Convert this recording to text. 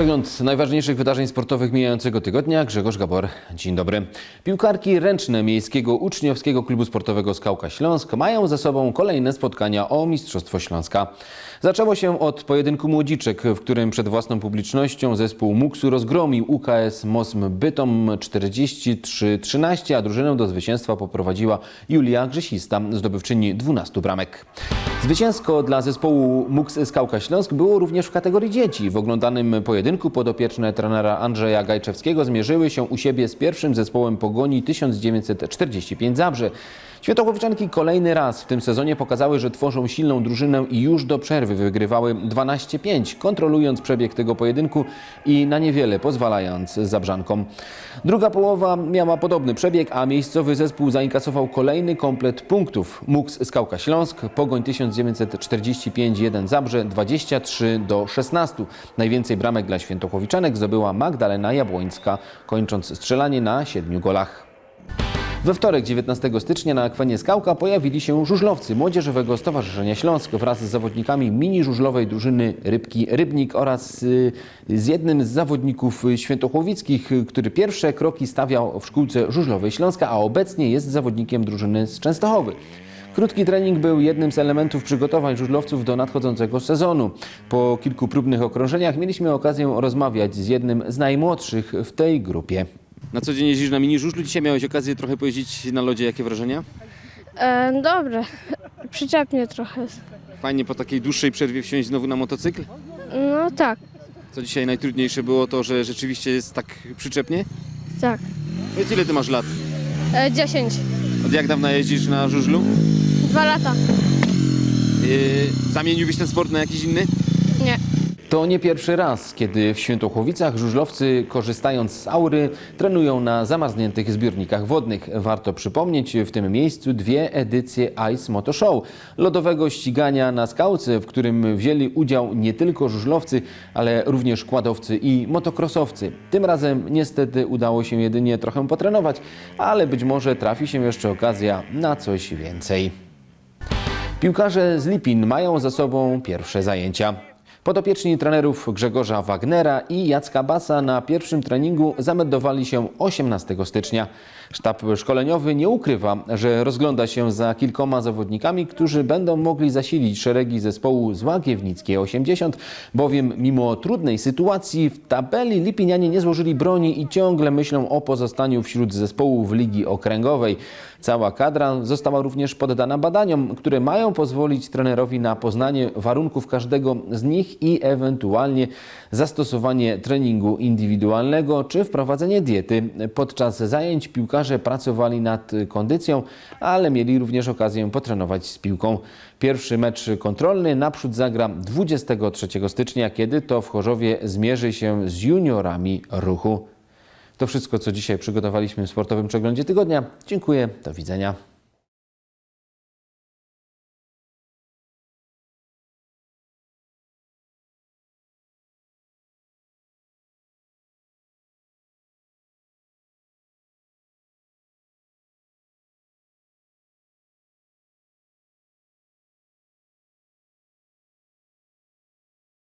Przegląd najważniejszych wydarzeń sportowych mijającego tygodnia. Grzegorz Gabor, dzień dobry. Piłkarki ręczne Miejskiego Uczniowskiego Klubu Sportowego Skałka Śląsk mają za sobą kolejne spotkania o Mistrzostwo Śląska. Zaczęło się od pojedynku młodziczek, w którym przed własną publicznością zespół Muksu rozgromił UKS Mosm Bytom 43-13, a drużynę do zwycięstwa poprowadziła Julia Grzesista, zdobywczyni 12 bramek. Zwycięsko dla zespołu MUKS Skałka Śląsk było również w kategorii dzieci. W oglądanym pojedynku podopieczne trenera Andrzeja Gajczewskiego zmierzyły się u siebie z pierwszym zespołem Pogoni 1945 Zabrze. Świętochłowiczanki kolejny raz w tym sezonie pokazały, że tworzą silną drużynę i już do przerwy wygrywały 12-5, kontrolując przebieg tego pojedynku i na niewiele pozwalając Zabrzankom. Druga połowa miała podobny przebieg, a miejscowy zespół zainkasował kolejny komplet punktów. MUKS Skałka Śląsk, Pogoń 1945-1 Zabrze 23 do 16. Najwięcej bramek dla Świętochłowiczanek zdobyła Magdalena Jabłońska, kończąc strzelanie na siedmiu golach. We wtorek 19 stycznia na akwenie Skałka pojawili się żużlowcy Młodzieżowego Stowarzyszenia Śląsk wraz z zawodnikami mini żużlowej drużyny Rybki Rybnik oraz y, z jednym z zawodników świętochłowickich, który pierwsze kroki stawiał w szkółce żużlowej Śląska, a obecnie jest zawodnikiem drużyny z Częstochowy. Krótki trening był jednym z elementów przygotowań żużlowców do nadchodzącego sezonu. Po kilku próbnych okrążeniach mieliśmy okazję rozmawiać z jednym z najmłodszych w tej grupie. Na co dzień jeździsz na mini żużlu. Dzisiaj miałeś okazję trochę pojeździć na lodzie. Jakie wrażenia? E, dobre, przyczepnie trochę. Fajnie po takiej dłuższej przerwie wsiąść znowu na motocykl. No tak, Co dzisiaj najtrudniejsze było to, że rzeczywiście jest tak przyczepnie. tak. Powiedz ile ty masz lat? E, 10, Od jak dawna jeździsz na żużlu? Dwa lata. Yy, zamieniłbyś ten sport na jakiś inny? Nie. To nie pierwszy raz, kiedy w Świętochłowicach żużlowcy, korzystając z aury, trenują na zamarzniętych zbiornikach wodnych. Warto przypomnieć w tym miejscu dwie edycje Ice Moto Show, lodowego ścigania na skałce, w którym wzięli udział nie tylko żużlowcy, ale również kładowcy i motokrosowcy. Tym razem niestety udało się jedynie trochę potrenować, ale być może trafi się jeszcze okazja na coś więcej. Piłkarze z Lipin mają za sobą pierwsze zajęcia. Podopieczni trenerów Grzegorza Wagnera i Jacka Basa na pierwszym treningu zameldowali się 18 stycznia. Sztab szkoleniowy nie ukrywa, że rozgląda się za kilkoma zawodnikami, którzy będą mogli zasilić szeregi zespołu z Łagiewnickiej 80, bowiem mimo trudnej sytuacji w tabeli Lipinianie nie złożyli broni i ciągle myślą o pozostaniu wśród zespołów Ligi Okręgowej. Cała kadra została również poddana badaniom, które mają pozwolić trenerowi na poznanie warunków każdego z nich i ewentualnie zastosowanie treningu indywidualnego czy wprowadzenie diety. Podczas zajęć piłkarze pracowali nad kondycją, ale mieli również okazję potrenować z piłką. Pierwszy mecz kontrolny naprzód zagra 23 stycznia, kiedy to w Chorzowie zmierzy się z juniorami ruchu. To wszystko, co dzisiaj przygotowaliśmy w sportowym przeglądzie tygodnia. Dziękuję, do widzenia.